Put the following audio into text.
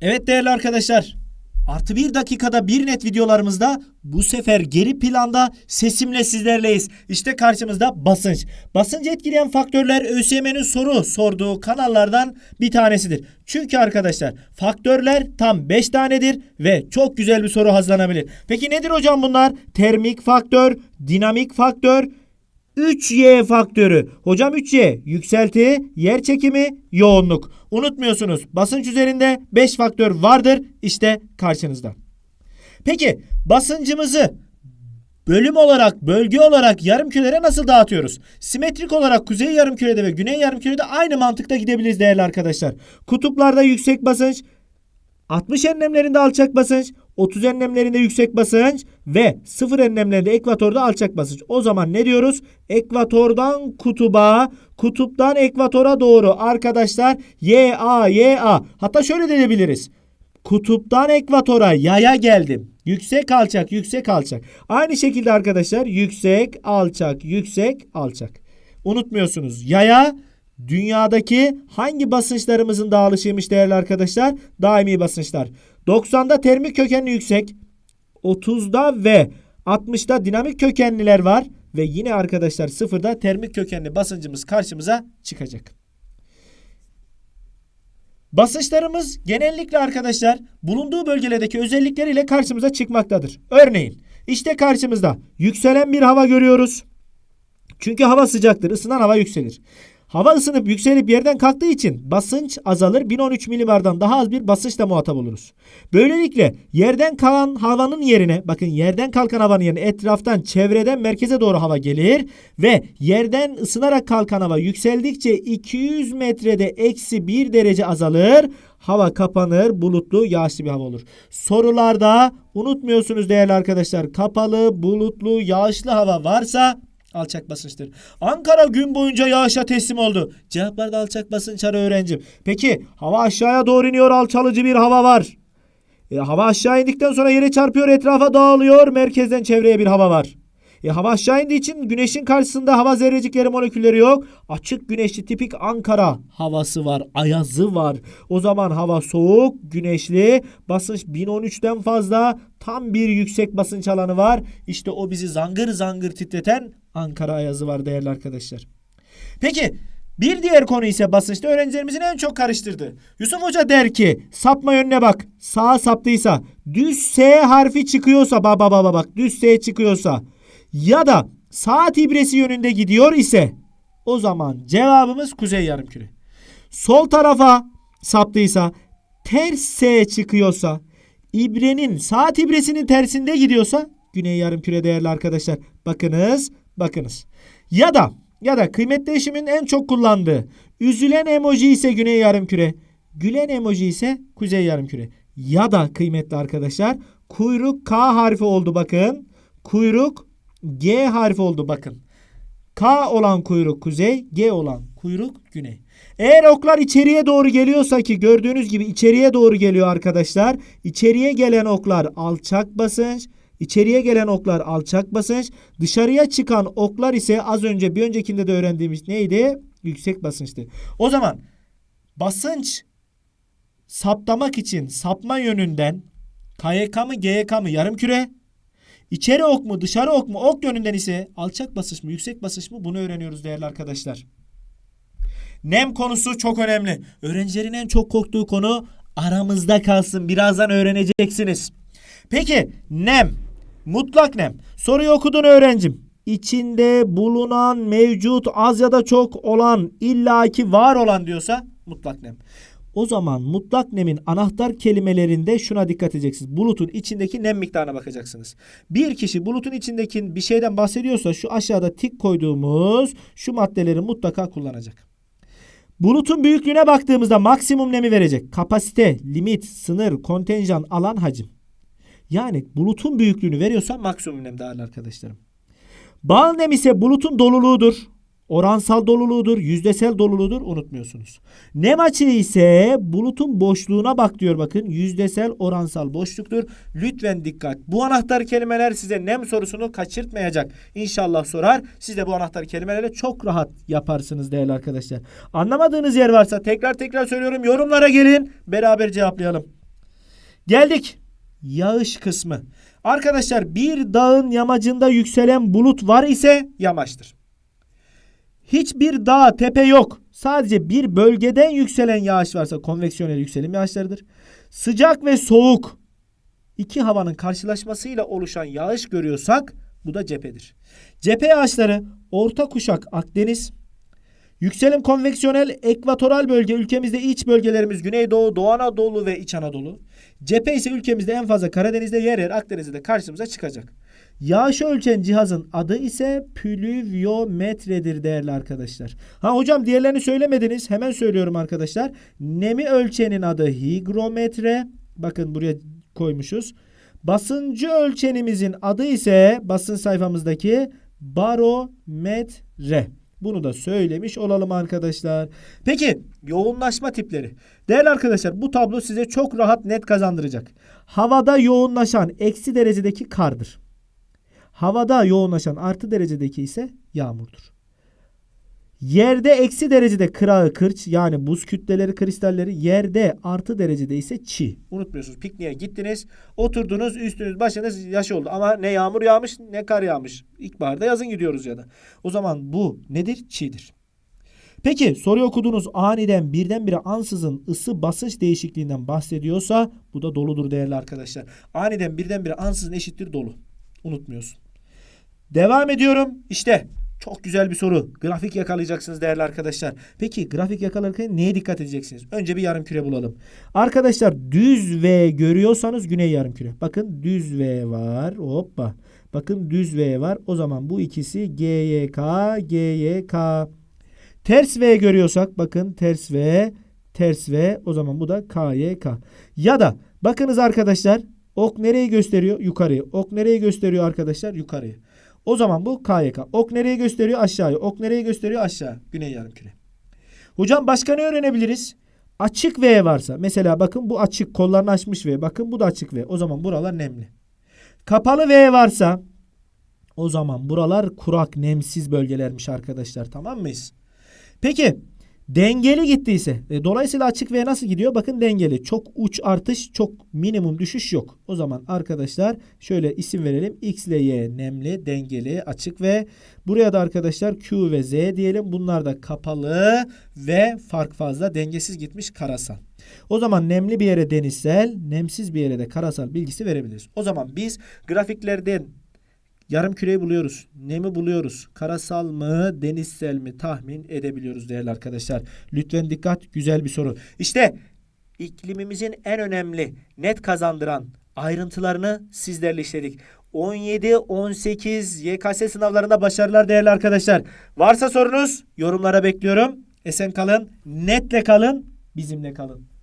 Evet değerli arkadaşlar. Artı bir dakikada bir net videolarımızda bu sefer geri planda sesimle sizlerleyiz. İşte karşımızda basınç. Basıncı etkileyen faktörler ÖSYM'nin soru sorduğu kanallardan bir tanesidir. Çünkü arkadaşlar faktörler tam 5 tanedir ve çok güzel bir soru hazırlanabilir. Peki nedir hocam bunlar? Termik faktör, dinamik faktör, 3Y faktörü. Hocam 3Y yükselti, yer çekimi, yoğunluk. Unutmuyorsunuz basınç üzerinde 5 faktör vardır. İşte karşınızda. Peki basıncımızı bölüm olarak, bölge olarak yarımkürelere nasıl dağıtıyoruz? Simetrik olarak kuzey yarımkürede ve güney yarımkürede aynı mantıkta gidebiliriz değerli arkadaşlar. Kutuplarda yüksek basınç, 60 enlemlerinde alçak basınç, 30 enlemlerinde yüksek basınç ve 0 enlemlerinde ekvatorda alçak basınç. O zaman ne diyoruz? Ekvatordan kutuba, kutuptan ekvatora doğru arkadaşlar Y A Y A. Hatta şöyle diyebiliriz. Kutuptan ekvatora yaya geldim. Yüksek alçak, yüksek alçak. Aynı şekilde arkadaşlar yüksek, alçak, yüksek, alçak. Unutmuyorsunuz. Yaya dünyadaki hangi basınçlarımızın dağılışıymış değerli arkadaşlar? Daimi basınçlar. 90'da termik kökenli yüksek, 30'da ve 60'da dinamik kökenliler var ve yine arkadaşlar sıfırda termik kökenli basıncımız karşımıza çıkacak. Basınçlarımız genellikle arkadaşlar bulunduğu bölgelerdeki özellikleriyle karşımıza çıkmaktadır. Örneğin işte karşımızda yükselen bir hava görüyoruz. Çünkü hava sıcaktır. ısınan hava yükselir. Hava ısınıp yükselip yerden kalktığı için basınç azalır. 1013 milibardan daha az bir basınçla muhatap oluruz. Böylelikle yerden kalan havanın yerine bakın yerden kalkan havanın yerine etraftan çevreden merkeze doğru hava gelir ve yerden ısınarak kalkan hava yükseldikçe 200 metrede eksi 1 derece azalır. Hava kapanır, bulutlu, yağışlı bir hava olur. Sorularda unutmuyorsunuz değerli arkadaşlar. Kapalı, bulutlu, yağışlı hava varsa alçak basınçtır. Ankara gün boyunca yağışa teslim oldu. Cevaplarda alçak basınç öğrencim. Peki hava aşağıya doğru iniyor alçalıcı bir hava var. E, hava aşağı indikten sonra yere çarpıyor etrafa dağılıyor. Merkezden çevreye bir hava var. E, hava aşağı indiği için güneşin karşısında hava zerrecikleri molekülleri yok. Açık güneşli tipik Ankara havası var. Ayazı var. O zaman hava soğuk, güneşli. Basınç 1013'ten fazla. Tam bir yüksek basınç alanı var. İşte o bizi zangır zangır titreten Ankara ayazı var değerli arkadaşlar. Peki bir diğer konu ise basınçta öğrencilerimizin en çok karıştırdığı. Yusuf Hoca der ki sapma yönüne bak. Sağa saptıysa düz S harfi çıkıyorsa baba baba bak düz S çıkıyorsa ya da saat ibresi yönünde gidiyor ise o zaman cevabımız kuzey yarımküre. Sol tarafa saptıysa ters S çıkıyorsa ibrenin saat ibresinin tersinde gidiyorsa güney yarımküre değerli arkadaşlar. Bakınız bakınız. Ya da ya da kıymetli eşimin en çok kullandığı üzülen emoji ise güney yarımküre, gülen emoji ise kuzey yarımküre. Ya da kıymetli arkadaşlar kuyruk K harfi oldu bakın. Kuyruk G harfi oldu bakın. K olan kuyruk kuzey, G olan kuyruk güney. Eğer oklar içeriye doğru geliyorsa ki gördüğünüz gibi içeriye doğru geliyor arkadaşlar. İçeriye gelen oklar alçak basınç, İçeriye gelen oklar alçak basınç, dışarıya çıkan oklar ise az önce bir öncekinde de öğrendiğimiz neydi? Yüksek basınçtı. O zaman basınç saptamak için sapma yönünden KYK mı GYK mı yarım küre İçeri ok mu dışarı ok mu ok yönünden ise alçak basınç mı yüksek basınç mı bunu öğreniyoruz değerli arkadaşlar. Nem konusu çok önemli. Öğrencilerin en çok korktuğu konu aramızda kalsın. Birazdan öğreneceksiniz. Peki nem mutlak nem. Soruyu okudun öğrencim. İçinde bulunan mevcut az ya da çok olan illaki var olan diyorsa mutlak nem. O zaman mutlak nemin anahtar kelimelerinde şuna dikkat edeceksiniz. Bulutun içindeki nem miktarına bakacaksınız. Bir kişi bulutun içindeki bir şeyden bahsediyorsa şu aşağıda tik koyduğumuz şu maddeleri mutlaka kullanacak. Bulutun büyüklüğüne baktığımızda maksimum nemi verecek. Kapasite, limit, sınır, kontenjan, alan, hacim. Yani bulutun büyüklüğünü veriyorsa maksimum nem değerli arkadaşlarım. Bağ nem ise bulutun doluluğudur. Oransal doluluğudur, yüzdesel doluluğudur unutmuyorsunuz. Nem açığı ise bulutun boşluğuna bak diyor bakın. Yüzdesel oransal boşluktur. Lütfen dikkat. Bu anahtar kelimeler size nem sorusunu kaçırtmayacak. İnşallah sorar. Siz de bu anahtar kelimelerle çok rahat yaparsınız değerli arkadaşlar. Anlamadığınız yer varsa tekrar tekrar söylüyorum. Yorumlara gelin. Beraber cevaplayalım. Geldik yağış kısmı. Arkadaşlar bir dağın yamacında yükselen bulut var ise yamaçtır. Hiçbir dağ, tepe yok. Sadece bir bölgeden yükselen yağış varsa konveksiyonel yükselim yağışlarıdır. Sıcak ve soğuk iki havanın karşılaşmasıyla oluşan yağış görüyorsak bu da cephedir. Cephe yağışları orta kuşak Akdeniz, Yükselim konveksiyonel ekvatoral bölge ülkemizde iç bölgelerimiz Güneydoğu, Doğu Anadolu ve İç Anadolu. Cephe ise ülkemizde en fazla Karadeniz'de yer yer Akdeniz'de de karşımıza çıkacak. Yağışı ölçen cihazın adı ise plüvyometredir değerli arkadaşlar. Ha hocam diğerlerini söylemediniz. Hemen söylüyorum arkadaşlar. Nemi ölçenin adı higrometre. Bakın buraya koymuşuz. Basıncı ölçenimizin adı ise basın sayfamızdaki barometre. Bunu da söylemiş olalım arkadaşlar. Peki yoğunlaşma tipleri. Değerli arkadaşlar bu tablo size çok rahat net kazandıracak. Havada yoğunlaşan eksi derecedeki kardır. Havada yoğunlaşan artı derecedeki ise yağmurdur. Yerde eksi derecede kırağı kırç yani buz kütleleri kristalleri yerde artı derecede ise çi. Unutmuyorsunuz pikniğe gittiniz oturdunuz üstünüz başınız yaş oldu ama ne yağmur yağmış ne kar yağmış. İlkbaharda yazın gidiyoruz ya da. O zaman bu nedir? Çiğdir. Peki soruyu okudunuz aniden birdenbire ansızın ısı basınç değişikliğinden bahsediyorsa bu da doludur değerli arkadaşlar. Aniden birdenbire ansızın eşittir dolu. Unutmuyorsun. Devam ediyorum. İşte çok güzel bir soru. Grafik yakalayacaksınız değerli arkadaşlar. Peki grafik yakalarken neye dikkat edeceksiniz? Önce bir yarım küre bulalım. Arkadaşlar düz V görüyorsanız güney yarım küre. Bakın düz V var. Hoppa. Bakın düz V var. O zaman bu ikisi GYK, GYK. Ters V görüyorsak bakın ters V, ters V. O zaman bu da KYK. Ya da bakınız arkadaşlar ok nereyi gösteriyor? Yukarıyı. Ok nereyi gösteriyor arkadaşlar? Yukarıyı. O zaman bu KYK. Ok nereye gösteriyor? Aşağıya. Ok nereye gösteriyor? Aşağı. Güney yarımküre. Hocam başka ne öğrenebiliriz? Açık V varsa. Mesela bakın bu açık. Kollarını açmış V. Bakın bu da açık V. O zaman buralar nemli. Kapalı V varsa o zaman buralar kurak, nemsiz bölgelermiş arkadaşlar. Tamam mıyız? Peki dengeli gittiyse e, dolayısıyla açık V nasıl gidiyor? Bakın dengeli. Çok uç artış, çok minimum düşüş yok. O zaman arkadaşlar şöyle isim verelim. X ile Y nemli, dengeli, açık ve buraya da arkadaşlar Q ve Z diyelim. Bunlar da kapalı ve fark fazla dengesiz gitmiş karasal. O zaman nemli bir yere denizsel, nemsiz bir yere de karasal bilgisi verebiliriz. O zaman biz grafiklerden Yarım küreyi buluyoruz. Nemi buluyoruz. Karasal mı, denizsel mi tahmin edebiliyoruz değerli arkadaşlar. Lütfen dikkat. Güzel bir soru. İşte iklimimizin en önemli, net kazandıran ayrıntılarını sizlerle işledik. 17-18 YKS sınavlarında başarılar değerli arkadaşlar. Varsa sorunuz yorumlara bekliyorum. Esen kalın, netle kalın, bizimle kalın.